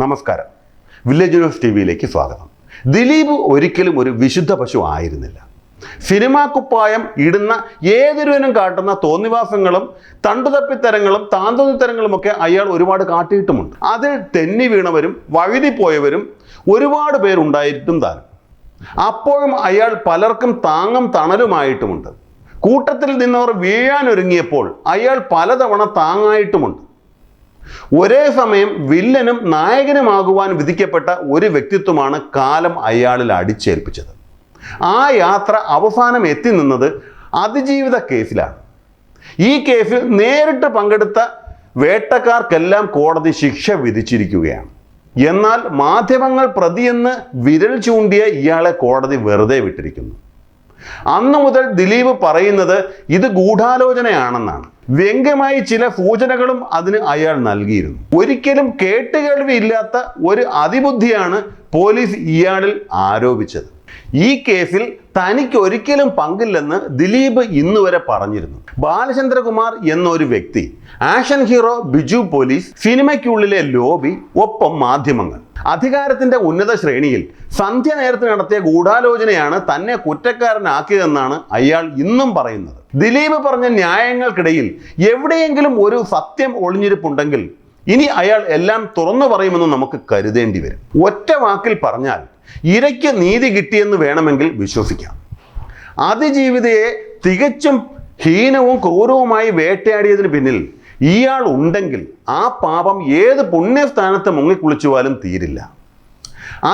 നമസ്കാരം. Village news T വിയിലേക്ക് സ്വാഗതം. ദിലീപ് ഒരിക്കലും ഒരു വിശുദ്ധ പശു ആയിരുന്നില്ല. സിനിമാ കുപ്പായം ഇടുന്ന ഏതൊരുവനും കാട്ടുന്ന തോന്നിവാസങ്ങളും തണ്ടുതപ്പിത്തരങ്ങളും താന്തോന്നിത്തരങ്ങളുമൊക്കെ അയാൾ ഒരുപാട് കാട്ടിയിട്ടുമുണ്ട്. അതിൽ തെന്നി വീണവരും വഴുതി പോയവരും ഒരുപാട് പേരുണ്ടായിട്ടും താനും. അപ്പോഴും അയാൾ പലർക്കും താങ്ങും തണലുമായിട്ടുമുണ്ട്. കൂട്ടത്തിൽ നിന്നവർ വീഴാനൊരുങ്ങിയപ്പോൾ അയാൾ പലതവണ താങ്ങായിട്ടുമുണ്ട്. ഒരേ സമയം വില്ലനും നായകനുമാകുവാൻ വിധിക്കപ്പെട്ട ഒരു വ്യക്തിത്വമാണ് കാലം അയാളിൽ അടിച്ചേൽപ്പിച്ചത്. ആ യാത്ര അവസാനം എത്തി നിന്നത് അതിജീവിത കേസിലാണ്. ഈ കേസിൽ നേരിട്ട് പങ്കെടുത്ത വേട്ടക്കാർക്കെല്ലാം കോടതി ശിക്ഷ വിധിച്ചിരിക്കുകയാണ്. എന്നാൽ മാധ്യമങ്ങൾ പ്രതിയെന്ന് വിരൽ ചൂണ്ടിയ ഇയാളെ കോടതി വെറുതെ വിട്ടിരിക്കുന്നു. അന്നു മുതൽ ദിലീപ് പറയുന്നത് ഇത് ഗൂഢാലോചനയാണെന്നാണ്. വ്യംഗ്യമായി ചില സൂചനകളും അതിന് അയാൾ നൽകിയിരുന്നു. ഒരിക്കലും കേട്ടുകേൾവിയില്ലാത്ത ഒരു അതിബുദ്ധിയാണ് പോലീസ് ഇയാളിൽ ആരോപിച്ചത്. ഈ കേസിൽ തനിക്ക് ഒരിക്കലും പങ്കില്ലെന്ന് ദിലീപ് ഇന്നുവരെ പറഞ്ഞിരുന്നു. ബാലചന്ദ്രകുമാർ എന്നൊരു വ്യക്തി ആക്ഷൻ ഹീറോ ബിജു പോലീസ് സിനിമയ്ക്കുള്ളിലെ ലോബി ഒപ്പം മാധ്യമങ്ങൾ. അധികാരത്തിന്റെ ഉന്നത ശ്രേണിയിൽ സന്ധ്യ നേരത്ത് നടത്തിയ ഗൂഢാലോചനയാണ് തന്നെ കുറ്റക്കാരനാക്കിയതെന്നാണ് അയാൾ ഇന്നും പറയുന്നത്. ദിലീപ് പറഞ്ഞ ന്യായങ്ങൾക്കിടയിൽ എവിടെയെങ്കിലും ഒരു സത്യം ഒളിഞ്ഞിരിപ്പുണ്ടെങ്കിൽ ഇനി അയാൾ എല്ലാം തുറന്നു പറയുമെന്ന് നമുക്ക് കരുതേണ്ടി വരും. ഒറ്റ വാക്കിൽ പറഞ്ഞാൽ ഇരയ്ക്ക് നീതി കിട്ടിയെന്ന് വേണമെങ്കിൽ വിശ്വസിക്കാം. അതിജീവിതയെ തികച്ചും ഹീനവും ക്രൂരവുമായി വേട്ടയാടിയതിന് പിന്നിൽ ഇയാൾ ഉണ്ടെങ്കിൽ ആ പാപം ഏത് പുണ്യസ്ഥാനത്ത് മുങ്ങിക്കുളിച്ചുവാലും തീരില്ല.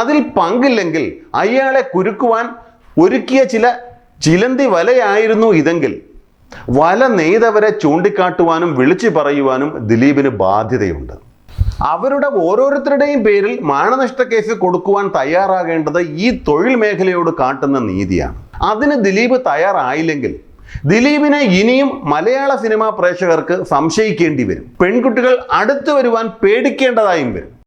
അതിൽ പങ്കില്ലെങ്കിൽ അയാളെ കുരുക്കുവാൻ ഒരുക്കിയ ചില ചിലന്തി വലയായിരുന്നു ഇതെങ്കിൽ വല നെയ്തവരെ ചൂണ്ടിക്കാട്ടുവാനും വിളിച്ചു പറയുവാനും ദിലീപിന് ബാധ്യതയുണ്ട്. അവരുടെ ഓരോരുത്തരുടെയും പേരിൽ മാനനഷ്ട കേസ് കൊടുക്കുവാൻ തയ്യാറാകേണ്ടത് ഈ തൊഴിൽ മേഖലയോട് കാട്ടുന്ന നീതിയാണ്. അതിന് ദിലീപ് തയ്യാറായില്ലെങ്കിൽ ദിലീപിനെ ഇനിയും മലയാള സിനിമാ പ്രേക്ഷകർക്ക് സംശയിക്കേണ്ടി വരും. പെൺകുട്ടികൾ അടുത്തു വരുവാൻ പേടിക്കേണ്ടതായും വരും.